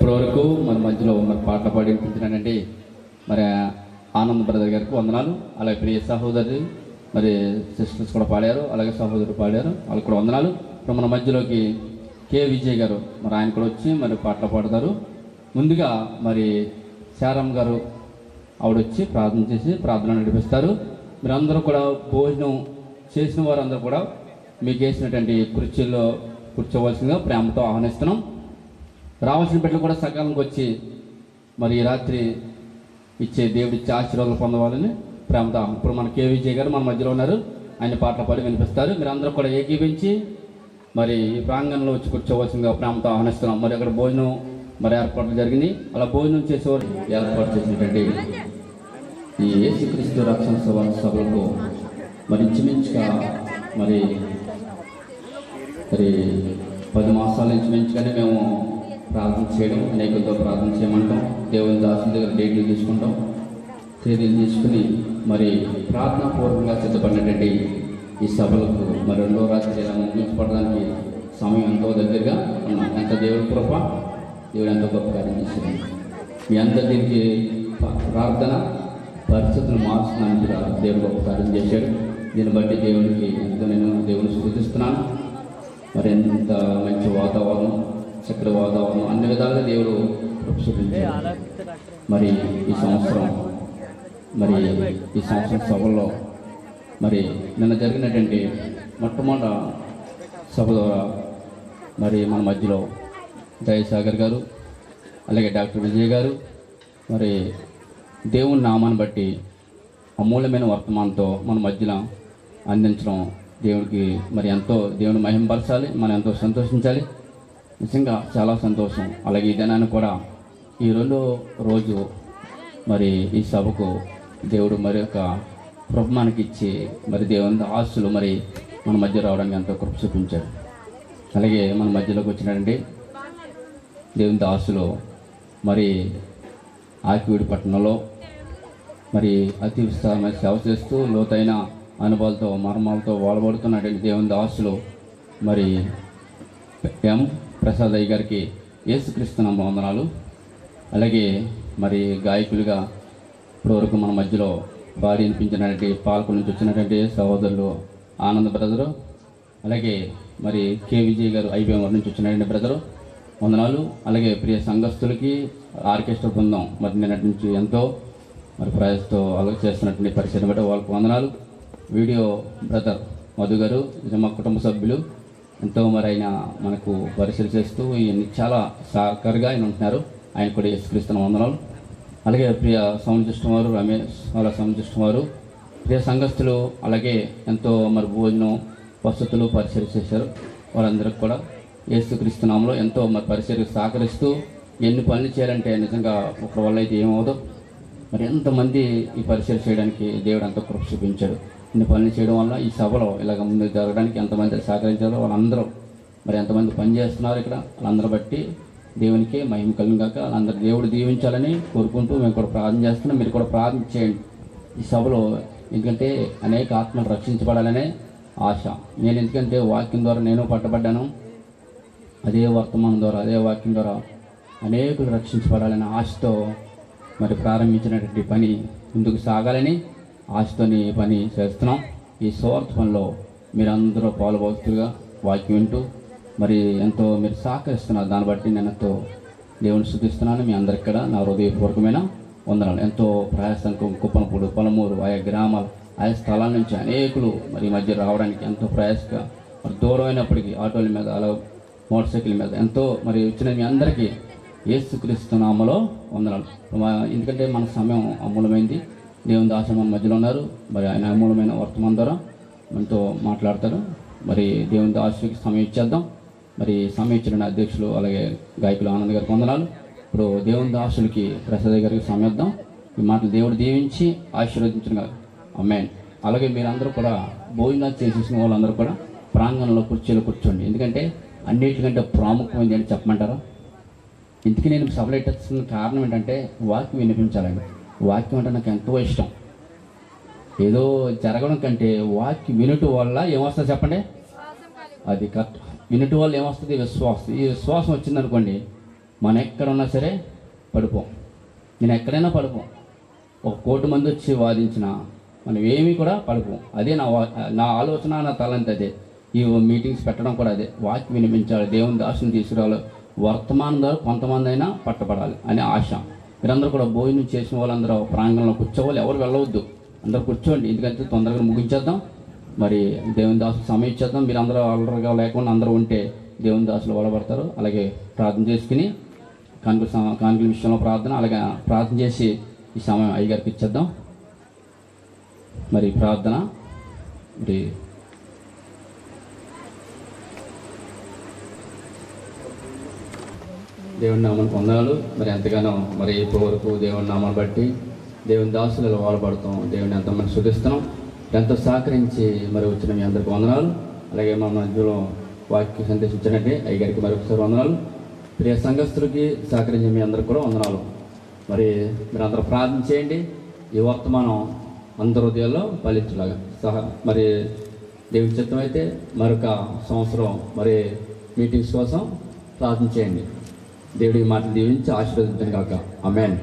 ఇప్పటివరకు మన మధ్యలో మరి పాటలు పాడి వినిపించినానండి మరి ఆనంద్ బ్రదర్ గారికి వందనాలు. అలాగే ప్రియ సహోదరి మరి సిస్టర్స్ కూడా పాడారు. అలాగే సహోదరులు పాడారు. వాళ్ళకి కూడా వందనాలు. ఇప్పుడు మన మధ్యలోకి కే విజయ్ గారు మరి ఆయన కూడా వచ్చి మరి పాటలు పాడతారు. ముందుగా మరి శారమ్ గారు ఆవిడ వచ్చి ప్రార్థన చేసి ప్రార్థన నడిపిస్తారు. మీరందరూ కూడా భోజనం చేసిన వారందరూ కూడా మీకు వేసినటువంటి కుర్చీల్లో కూర్చోవలసిందిగా ప్రేమతో ఆహ్వానిస్తున్నాం. రావాల్సిన బిడ్డలు కూడా సకాలంకి వచ్చి మరి ఈ రాత్రి ఇచ్చే దేవుడి ఇచ్చే ఆశీర్వాదాలు పొందవాలని ప్రేమతో ఇప్పుడు మన కేవీజే గారు మన మధ్యలో ఉన్నారు. ఆయన పాటలు పాడి వినిపిస్తారు. మీరు అందరూ కూడా ఏకీపించి మరి ఈ ప్రాంగణంలో వచ్చి కూర్చోవలసిందిగా ప్రేమతో ఆహ్వానిస్తున్నాం. మరి అక్కడ భోజనం మరి ఏర్పాట్లు జరిగింది అలా భోజనం చేసేవారు ఏర్పాటు చేసినటువంటి ఈ యేసుక్రీస్తు రక్షణ సభ సభలకు మరి ఇంచుమించుగా మరి మరి పది మాసాల నుంచి మేము ప్రార్థన చేయడం అనేకులతో ప్రార్థన చేయమంటాం. దేవుని దాసుల దగ్గర డేట్లు తీసుకుంటాం. తేదీలు తీసుకుని మరి ప్రార్థనాపూర్వకంగా సిద్ధపడినటువంటి ఈ సభలకు మరి రెండో రాత్రి ఇలా ముగించబడడానికి సమయం ఎంతో దగ్గరగా ఉన్నాం. ఎంత దేవుడి కృప దేవుడు ఎంతో గొప్ప కార్యం చేసింది మీ అందరి దీనికి ప్రార్థన పరిస్థితులు మార్చడానికి కూడా దేవుడు గొప్ప కార్యం చేశాడు. దీన్ని బట్టి దేవునికి ఎంతో నేను దేవుని స్థుతిస్తున్నాను. మరి ఎంత మంచి వాతావరణం చక్కటి వాతావరణం అన్ని విధాలుగా దేవుడు మరి ఈ సంవత్సరం మరి ఈ సంవత్సరం సభలో మరి నిన్న జరిగినటువంటి మొట్టమొదట సభ ద్వారా మరి మన మధ్యలో దయసాగర్ గారు అలాగే డాక్టర్ విజయ్ గారు మరి దేవుని నామాన్ని బట్టి అమూల్యమైన వర్తమానంతో మన మధ్యలో అందించడం దేవుడికి మరి ఎంతో దేవుని మహింపరచాలి మనం ఎంతో సంతోషించాలి. నిజంగా చాలా సంతోషం. అలాగే ఈ దినాన్ని కూడా ఈ రెండో రోజు మరి ఈ సభకు దేవుడు మరి ఒక కృప ఇచ్చి మరి దేవుని ఆస్తులు మరి మన మధ్య రావడానికి ఎంతో కృప చూపించాడు. అలాగే మన మధ్యలోకి వచ్చినాడండి దేవుని దాసులు మరి ఆకివీడి పట్టణంలో మరి అతి విస్తారమైన సేవ చేస్తూ లోతైన అనుభవాలతో మర్మాలతో వాడబడుతున్నటువంటి దేవుని దాసులు మరి ఎం ప్రసాద్ అయ్య గారికి యేసుక్రీస్తు నామ వందనాలు. అలాగే మరి గాయకులుగా ఇప్పటివరకు మన మధ్యలో పాడి అనిపించినటువంటి పాల్గొని నుంచి వచ్చినటువంటి సహోదరులు ఆనంద్ బ్రదరు అలాగే మరి కే విజయ్ గారు ఐబీఎం నుంచి వచ్చినటువంటి బ్రదరు వందనాలు. అలాగే ప్రియ సంఘస్థులకి ఆర్కెస్ట్రా బృందం మరి నిన్నటి నుంచి ఎంతో మరి ప్రయాసతో అలా చేస్తున్నటువంటి పరిచయం బట్టి వాళ్ళకు వందనాలు. వీడియో బ్రదర్ మధు గారు మా కుటుంబ సభ్యులు. ఎంతో మరి ఆయన మనకు పరిశీలి చేస్తూ ఈయన చాలా సహకారిగా ఆయన ఉంటున్నారు. ఆయన కూడా యేసుక్రీస్తున్న వందనాలు అలాగే ప్రియ సౌండ్ సిస్టమ్ వారు రమేష్ వాళ్ళ సౌండ్ సిస్టమ్ వారు ప్రియ సంఘస్థులు అలాగే ఎంతో మరి భోజనం వసతులు పరిచయం చేశారు. వాళ్ళందరికీ కూడా యేసుక్రీస్తునామంలో ఎంతో మరి పరిశీలి సహకరిస్తూ ఎన్ని పనులు చేయాలంటే నిజంగా ఒకరి వల్ల అయితే ఏమవుదో మరి ఎంతమంది ఈ పరిచయం చేయడానికి దేవుడు ఎంతో కృప చూపించాడు. ఇన్ని పనులు చేయడం వల్ల ఈ సభలో ఇలాగ ముందు జరగడానికి ఎంతమంది సహకరించారో వాళ్ళందరూ మరి ఎంతమంది పని చేస్తున్నారు ఇక్కడ వాళ్ళందరూ బట్టి దేవునికి మహిమ కలిగాక వాళ్ళందరూ దేవుడు దీవించాలని కోరుకుంటూ మేము కూడా ప్రార్థన చేస్తున్నాం. మీరు కూడా ప్రార్థన చేయండి. ఈ సభలో ఎందుకంటే అనేక ఆత్మలు రక్షించబడాలనే ఆశ. నేను ఎందుకంటే వాక్యం ద్వారా నేను పట్టబడ్డాను. అదే వర్తమానం ద్వారా అదే వాక్యం ద్వారా అనేకులు రక్షించబడాలనే ఆశతో మరి ప్రారంభించినటువంటి పని ముందుకు సాగాలని ఆశతోని ఈ పని చేస్తున్నాం. ఈ స్వార్థ పనిలో మీరందరూ పాల్గొతులుగా వాక్యం వింటూ మరి ఎంతో మీరు సహకరిస్తున్నారు. దాన్ని బట్టి నేను ఎంతో దేవుని శుద్ధిస్తున్నాను మీ అందరికి కూడా నా హృదయపూర్వకమైన వందనాలు. ఎంతో ప్రయాసంకు కుప్పనపూడు పొలమూరు ఆయా గ్రామాలు ఆయా స్థలాల నుంచి అనేకులు మరి ఈ మధ్య రావడానికి ఎంతో ప్రయాసగా మరి దూరమైనప్పటికీ ఆటోల మీద అలా మోటార్ సైకిల్ మీద ఎంతో మరి వచ్చిన మీ అందరికీ ఏసుక్రీస్తు నామలో వందనాలు. ఎందుకంటే మన సమయం అమూలమైంది. దేవుని దాసం మన మధ్యలో ఉన్నారు. మరి ఆయన అమూలమైన వర్తమానం ద్వారా మనతో మాట్లాడతారు. మరి దేవుని దాసుకి సమయం ఇచ్చేద్దాం. మరి సమయం ఇచ్చిన అధ్యక్షులు అలాగే గాయకులు ఆనంద్ గారికి వందనాలు. ఇప్పుడు దేవుని దాసులకి ప్రసాద్ గారికి సమయద్దాం ఈ మాటలు దేవుడు దీవించి ఆశీర్వదించిన అమ్మాయి అలాగే మీరందరూ కూడా భోజనాలు చేసేసిన వాళ్ళందరూ కూడా ప్రాంగణంలో కుర్చీలో కూర్చోండి. ఎందుకంటే అన్నిటికంటే ప్రాముఖ్యమైనది అని చెప్పమంటారా? ఇందుకే నేను సభలెట్టిస్తున్న కారణం ఏంటంటే వాక్యం వినిపించాలండి. వాక్యం అంటే నాకు ఎంతో ఇష్టం. ఏదో జరగడం కంటే వాక్యం వినుట వల్ల ఏమొస్తుంది చెప్పండి? అది కరెక్ట్. వినుట వల్ల ఏమొస్తుంది? విశ్వాసం. ఈ విశ్వాసం వచ్చిందనుకోండి మనం ఎక్కడున్నా సరే పడిపోం. నేను ఎక్కడైనా పడిపోం. ఒక కోటి మంది వచ్చి వాదించిన మనం ఏమీ కూడా పడిపోం. అదే నా వా- నా ఆలోచన నా తలంత అదే. ఈ మీటింగ్స్ పెట్టడం కూడా అదే. వాక్యం వినిపించాలి. దేవుని దాసుని తీసుకురావాలి. వర్తమానం ద్వారా కొంతమంది అయినా పట్టబడాలి అనే ఆశ. మీరందరూ కూడా భోజనం చేసిన వాళ్ళందరూ ప్రాంగణంలో కూర్చోవాలి. ఎవరు వెళ్ళవద్దు. అందరూ కూర్చోండి. ఎందుకంటే తొందరగా ముగించేద్దాం. మరి దేవుని దాసులు సమయం ఇచ్చేద్దాం. మీరు అందరూ అల్లరిగా లేకుండా అందరూ ఉంటే దేవుని దాసులు వలబడతారు అలాగే ప్రార్థన చేసుకుని కానుకల సమ- కానుకల విషయంలో ప్రార్థన అలాగే ప్రార్థన చేసి ఈ సమయం అయ్యగారికి ఇచ్చేద్దాం. మరి ప్రార్థన మరి దేవుని నామను పొందాలు మరి ఎంతగానో మరి ఇప్పటి వరకు దేవుని నామాలు బట్టి దేవుని దాసులు ఇలా వాడబడతాం. దేవుని ఎంతమంది శుద్ధిస్తున్నాం. ఎంతో సహకరించి మరి వచ్చిన మీ అందరికి వందనాలు. అలాగే మా మధ్యలో వాక్య సందేశించినట్టే అయ్యగారికి మరొకసారి వందనాలు. ప్రియ సంఘస్థులకి సహకరించే మీ అందరికి కూడా వందనాలు. మరి మీరు అందరూ ప్రార్థన చేయండి. ఈ వర్తమానం అందరి హృదయాల్లో ఫలించలాగా. సహా మరి దేవుని చిత్తం అయితే మరొక సంవత్సరం మరి మీటింగ్స్ కోసం ప్రార్థన చేయండి. దేవుడి మాటలు దీవించి ఆశీర్వదించను కాక. అమెన్